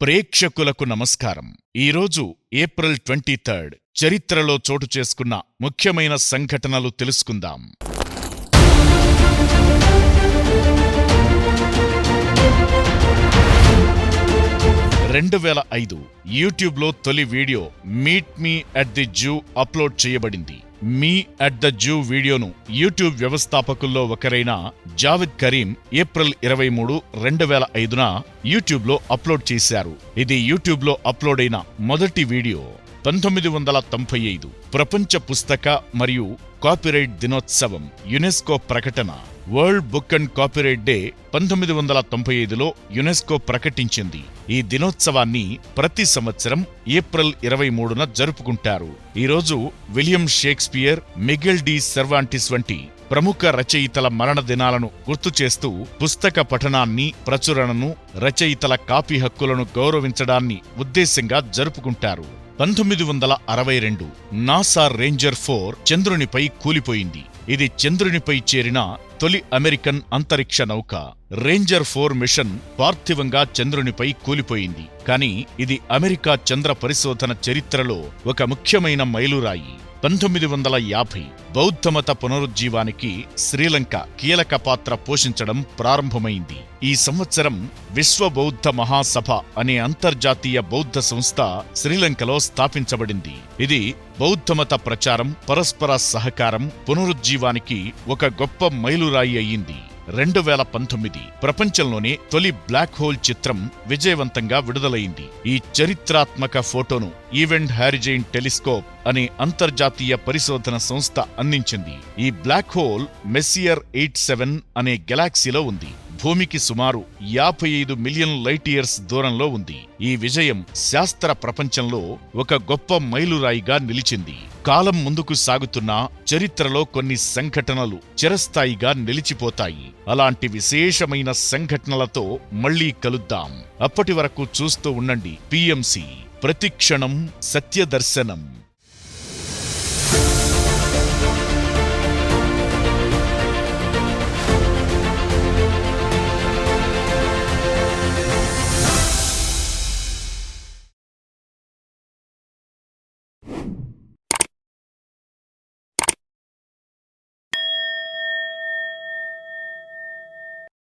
ప్రేక్షకులకు నమస్కారం. ఈరోజు ఏప్రిల్ ట్వంటీ థర్డ్ చరిత్రలో చోటు చేసుకున్న ముఖ్యమైన సంఘటనలు తెలుసుకుందాం. రెండు వేల ఐదు యూట్యూబ్లో తొలి video meet me at the zoo upload చేయబడింది. మీ అట్ ద జూ వీడియోను యూట్యూబ్ వ్యవస్థాపకుల్లో ఒకరైన జావిద్ కరీం ఏప్రిల్ ఇరవై మూడు రెండు వేల ఐదున యూట్యూబ్లో అప్లోడ్ చేశారు. ఇది యూట్యూబ్లో అప్లోడ్ అయిన మొదటి వీడియో. పంతొమ్మిది వందల తొంభై ఐదు ప్రపంచ పుస్తక మరియు కాపీరైట్ దినోత్సవం యునెస్కో ప్రకటన. World book and copyright day పంతొమ్మిది వందల తొంభై ఐదులో యునెస్కో ప్రకటించింది. ఈ దినోత్సవాన్ని ప్రతి సంవత్సరం ఏప్రిల్ ఇరవై మూడున జరుపుకుంటారు. ఈరోజు William Shakespeare Miguel de Cervantes వంటి ప్రముఖ రచయితల మరణ దినాలను గుర్తు చేస్తూ పుస్తక పఠనాన్ని ప్రచురణను రచయితల కాపీ హక్కులను గౌరవించడాన్ని ఉద్దేశ్యంగా జరుపుకుంటారు. పంతొమ్మిది వందల అరవై రెండు నాసా రేంజర్ ఫోర్ చంద్రునిపై కూలిపోయింది. ఇది చంద్రునిపై చేరిన తొలి అమెరికన్ అంతరిక్ష నౌక. రేంజర్ ఫోర్ మిషన్ పార్థివంగా చంద్రునిపై కూలిపోయింది. కానీ ఇది అమెరికా చంద్ర పరిశోధన చరిత్రలో ఒక ముఖ్యమైన మైలురాయి. పంతొమ్మిది వందల యాభై బౌద్ధమత పునరుజ్జీవానికి శ్రీలంక కీలక పాత్ర పోషించడం ప్రారంభమైంది. ఈ సంవత్సరం విశ్వ బౌద్ధ మహాసభ అనే అంతర్జాతీయ బౌద్ధ సంస్థ శ్రీలంకలో స్థాపించబడింది. ఇది బౌద్ధమత ప్రచారం పరస్పర సహకారం పునరుజ్జీవానికి ఒక గొప్ప మైలురాయి అయ్యింది. రెండు వేల పంతొమ్మిది ప్రపంచంలోనే తొలి బ్లాక్ హోల్ చిత్రం విజయవంతంగా విడుదలైంది. ఈ చరిత్రాత్మక ఫోటోను ఈవెంట్ హారిజైన్ టెలిస్కోప్ అనే అంతర్జాతీయ పరిశోధన సంస్థ అందించింది. ఈ black hole Messier eight seven అనే గెలాక్సీలో ఉంది. భూమికి సుమారు యాభై ఐదు మిలియన్ లైట్ ఇయర్స్ దూరంలో ఉంది. ఈ విజయం శాస్త్ర ప్రపంచంలో ఒక గొప్ప మైలురాయిగా నిలిచింది. కాలం ముందుకు సాగుతున్న చరిత్రలో కొన్ని సంఘటనలు చిరస్థాయిగా నిలిచిపోతాయి. అలాంటి విశేషమైన సంఘటనలతో మళ్ళీ కలుద్దాం. అప్పటి వరకు చూస్తూ ఉండండి. పిఎంసి. ప్రతిక్షణం సత్యదర్శనం.